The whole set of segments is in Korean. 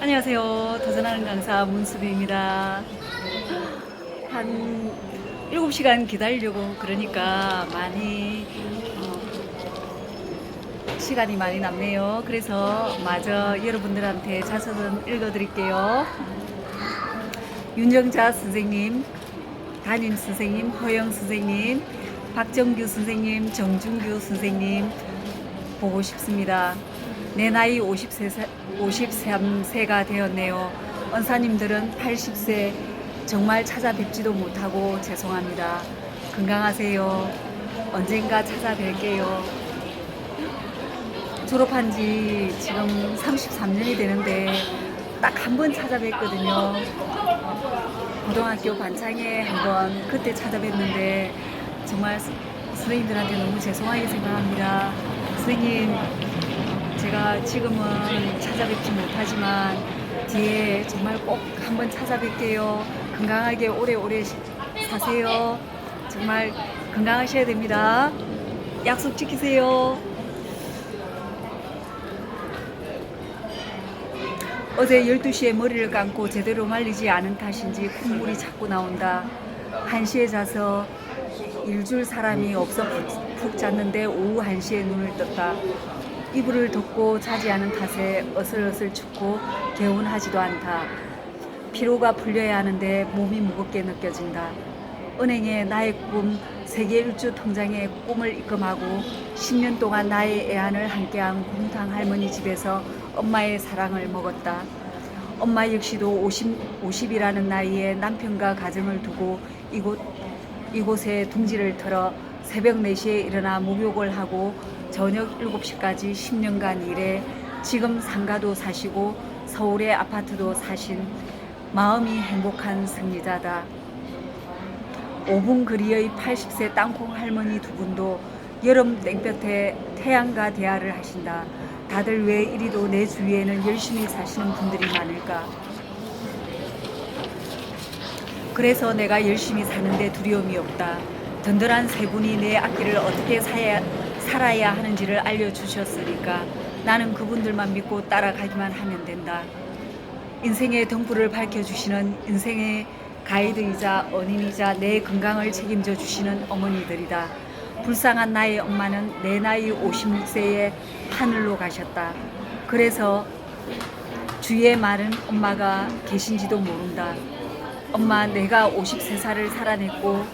안녕하세요. 도전하는 강사 문수비입니다. 한 7시간 기다리려고 그러니까 많이 어, 시간이 많이 남네요. 그래서 마저 여러분들한테 자서전 읽어드릴게요. 윤정자 선생님, 담임 선생님, 허영 선생님, 박정규 선생님, 정준규 선생님 보고 싶습니다. 내 나이 53세, 53세가 되었네요. 원사님들은 80세 정말 찾아뵙지도 못하고 죄송합니다. 건강하세요. 언젠가 찾아뵐게요. 졸업한 지 지금 33년이 되는데 딱 한 번 찾아뵀거든요. 고등학교 반창에 한 번 그때 찾아뵀는데 정말 스- 선생님들한테 너무 죄송하게 생각합니다. 선생님, 제가 지금은 찾아뵙지 못하지만 뒤에 정말 꼭 한번 찾아뵐게요. 건강하게 오래오래 시- 사세요. 정말 건강하셔야 됩니다. 약속 지키세요. 어제 12시에 머리를 감고 제대로 말리지 않은 탓인지 콧물이 자꾸 나온다. 1시에 자서 일줄 사람이 없어 푹, 푹 잤는데 오후 1시에 눈을 떴다. 이불을 덮고 자지 않은 탓에 어슬어슬 춥고 개운하지도 않다. 피로가 풀려야 하는데 몸이 무겁게 느껴진다. 은행에 나의 꿈 세계 일주 통장에 꿈을 입금하고 10년 동안 나의 애안을 함께한 공탕 할머니 집에서 엄마의 사랑을 먹었다. 엄마 역시도 50, 50이라는 나이에 남편과 가정을 두고 이곳, 이곳에 둥지를 틀어 새벽 4시에 일어나 목욕을 하고 저녁 7시까지 10년간 일해 지금 상가도 사시고 서울의 아파트도 사신 마음이 행복한 승리자다. 5분 거리의 80세 땅콩 할머니 두 분도 여름 땡볕에 태양과 대화를 하신다. 다들 왜 이리도 내 주위에는 열심히 사시는 분들이 많을까? 그래서 내가 열심히 사는데 두려움이 없다. 든든한 세 분이 내 앞길을 어떻게 사야, 살아야 하는지를 알려주셨으니까 나는 그분들만 믿고 따라가기만 하면 된다. 인생의 등불을 밝혀주시는 인생의 가이드이자 언인이자 내 건강을 책임져 주시는 어머니들이다. 불쌍한 나의 엄마는 내 나이 56세에 하늘로 가셨다. 그래서 주위에 많은 엄마가 계신지도 모른다. 엄마, 내가 53살을 살아냈고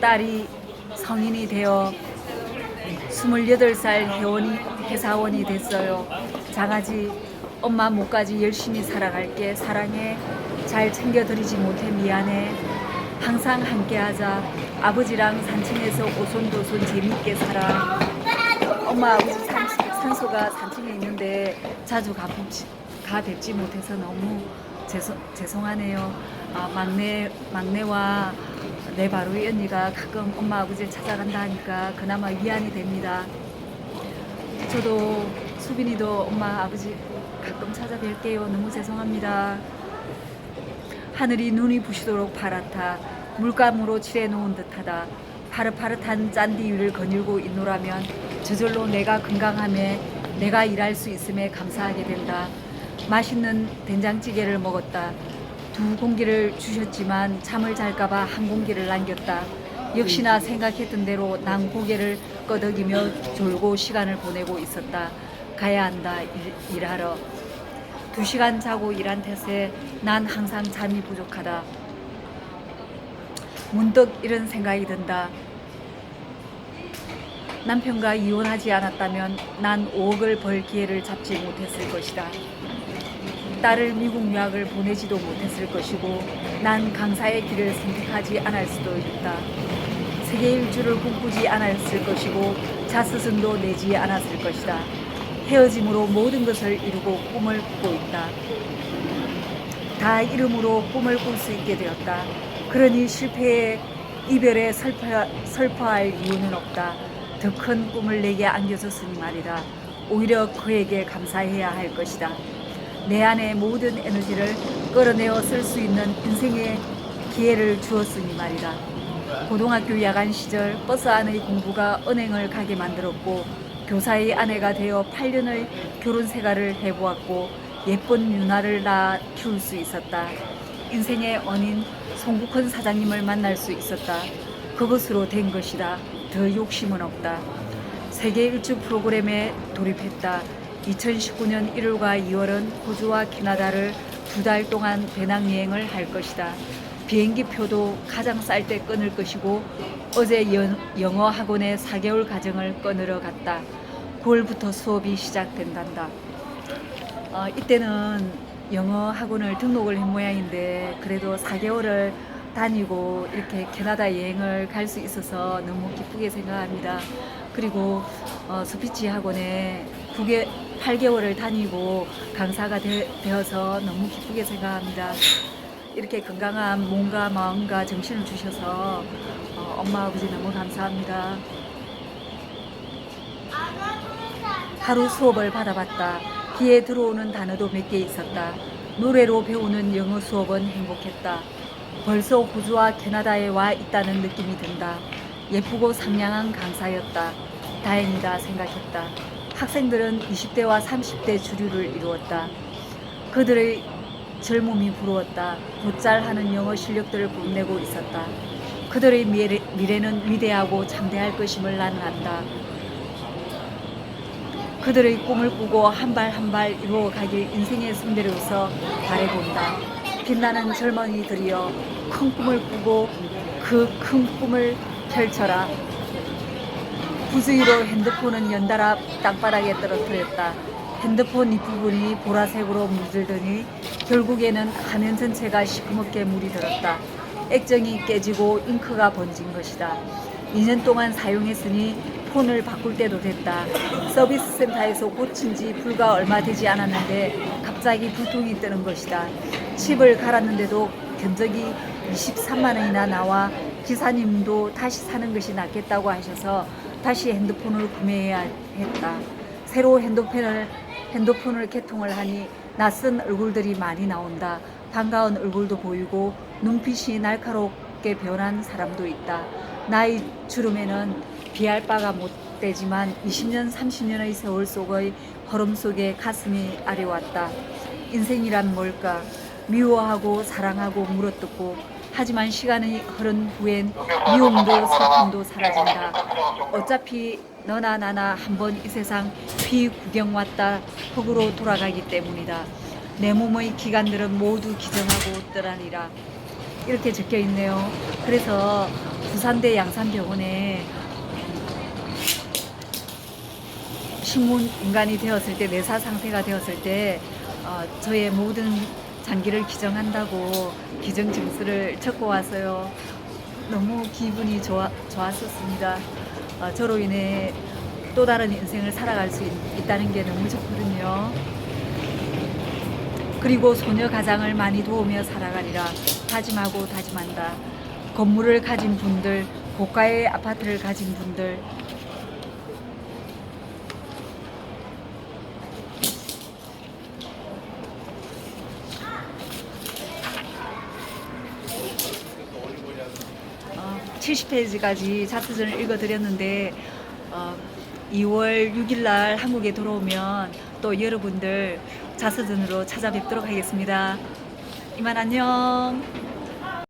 딸이 성인이 되어 28살 회원이, 회사원이 됐어요. 장아지, 엄마 목까지 열심히 살아갈게. 사랑해. 잘 챙겨드리지 못해 미안해. 항상 함께하자. 아버지랑 산층에서 오손도손 재밌게 살아. 엄마 아버지 산, 산소가 산층에 있는데 자주 가, 가 뵙지 못해서 너무 죄송, 죄송하네요. 아, 막내, 막내와 내 바로의 언니가 가끔 엄마 아버지를 찾아간다 하니까 그나마 위안이 됩니다. 저도 수빈이도 엄마 아버지 가끔 찾아뵐게요. 너무 죄송합니다. 하늘이 눈이 부시도록 파랗다. 물감으로 칠해놓은 듯하다. 파릇파릇한 짠디 위를 거닐고 있노라면 저절로 내가 건강함에 내가 일할 수 있음에 감사하게 된다. 맛있는 된장찌개를 먹었다. 두 공기를 주셨지만 잠을 잘까봐 한 공기를 남겼다. 역시나 생각했던 대로 난 고개를 끄덕이며 졸고 시간을 보내고 있었다. 가야 한다 일, 일하러. 두 시간 자고 일한 탓에 난 항상 잠이 부족하다. 문득 이런 생각이 든다. 남편과 이혼하지 않았다면 난 5억을 벌 기회를 잡지 못했을 것이다. 딸을 미국 유학을 보내지도 못했을 것이고 난 강사의 길을 선택하지 않을 수도 있다. 세계 일주를 꿈꾸지 않았을 것이고 자스승도 내지 않았을 것이다. 헤어짐으로 모든 것을 이루고 꿈을 꾸고 있다. 다 이름으로 꿈을 꿀 수 있게 되었다. 그러니 실패에 이별에 슬퍼, 슬퍼할 이유는 없다. 더 큰 꿈을 내게 안겨줬으니 말이다. 오히려 그에게 감사해야 할 것이다. 내 안의 모든 에너지를 끌어내어 쓸 수 있는 인생의 기회를 주었으니 말이다. 고등학교 야간 시절 버스 안의 공부가 은행을 가게 만들었고 교사의 아내가 되어 8년의 결혼 생활을 해보았고 예쁜 유나를 낳아 키울 수 있었다. 인생의 언인 송국헌 사장님을 만날 수 있었다. 그것으로 된 것이다. 더 욕심은 없다. 세계 일주 프로그램에 돌입했다. 2019년 1월과 2월은 호주와 캐나다를 두 달 동안 배낭여행을 할 것이다. 비행기 표도 가장 쌀 때 끊을 것이고 어제 연- 영어 학원에 4개월 과정을 끊으러 갔다. 9월부터 수업이 시작된단다. 어, 이때는 영어 학원을 등록을 한 모양인데 그래도 4개월을 다니고 이렇게 캐나다 여행을 갈 수 있어서 너무 기쁘게 생각합니다. 그리고 어, 스피치 학원에 9개, 8개월을 다니고 강사가 되, 되어서 너무 기쁘게 생각합니다. 이렇게 건강한 몸과 마음과 정신을 주셔서 어, 엄마 아버지 너무 감사합니다. 하루 수업을 받아봤다. 귀에 들어오는 단어도 몇 개 있었다. 노래로 배우는 영어 수업은 행복했다. 벌써 호주와 캐나다에 와 있다는 느낌이 든다. 예쁘고 상냥한 강사였다. 다행이다 생각했다. 학생들은 20대와 30대 주류를 이루었다. 그들의 젊음이 부러웠다. 곧잘 하는 영어 실력들을 뽐내고 있었다. 그들의 미래, 미래는 위대하고 장대할 것임을 나는 안다. 그들의 꿈을 꾸고 한 발 한 발 이루어가길 인생의 승대로서 바래본다. 빛나는 젊은이들이여 큰 꿈을 꾸고 그 큰 꿈을 펼쳐라. 부주의로 핸드폰은 연달아 땅바닥에 떨어뜨렸다. 핸드폰 뒷부분이 보라색으로 물들더니 결국에는 화면 전체가 시커멓게 물이 들었다. 액정이 깨지고 잉크가 번진 것이다. 2년 동안 사용했으니 폰을 바꿀 때도 됐다. 서비스 센터에서 고친 지 불과 얼마 되지 않았는데 갑자기 불통이 뜨는 것이다. 칩을 갈았는데도 견적이 23만 원이나 나와 기사님도 다시 사는 것이 낫겠다고 하셔서 다시 핸드폰을 구매해야 했다. 새로 핸드폰을 핸드폰을 개통을 하니 낯선 얼굴들이 많이 나온다. 반가운 얼굴도 보이고 눈빛이 날카롭게 변한 사람도 있다. 나이 주름에는 비할 바가 못 되지만 20년, 30년의 세월 속의 허름 속에 가슴이 아려왔다. 인생이란 뭘까? 미워하고 사랑하고 물어뜯고 하지만 시간이 흐른 후엔 미움도 슬픔도 사라진다. 어차피 너나 나나 한번 이 세상 비 구경 왔다 흙으로 돌아가기 때문이다. 내 몸의 기관들은 모두 기정하고 떠나니라. 이렇게 적혀 있네요. 그래서 부산대 양산병원에 신문 인간이 되었을 때 내사 상태가 되었을 때 어, 저의 모든 장기를 기정한다고 기정 증서를 적고 왔어요. 너무 기분이 좋아, 좋았었습니다. 어, 저로 인해 또 다른 인생을 살아갈 수 있, 있다는 게 너무 좋거든요. 그리고 소녀 가장을 많이 도우며 살아가리라 다짐하고 다짐한다. 건물을 가진 분들, 고가의 아파트를 가진 분들, 어, 70페이지까지 자서전을 읽어드렸는데 어, 2월 6일 날 한국에 돌아오면 또 여러분들 자서전으로 찾아뵙도록 하겠습니다. 이만 안녕.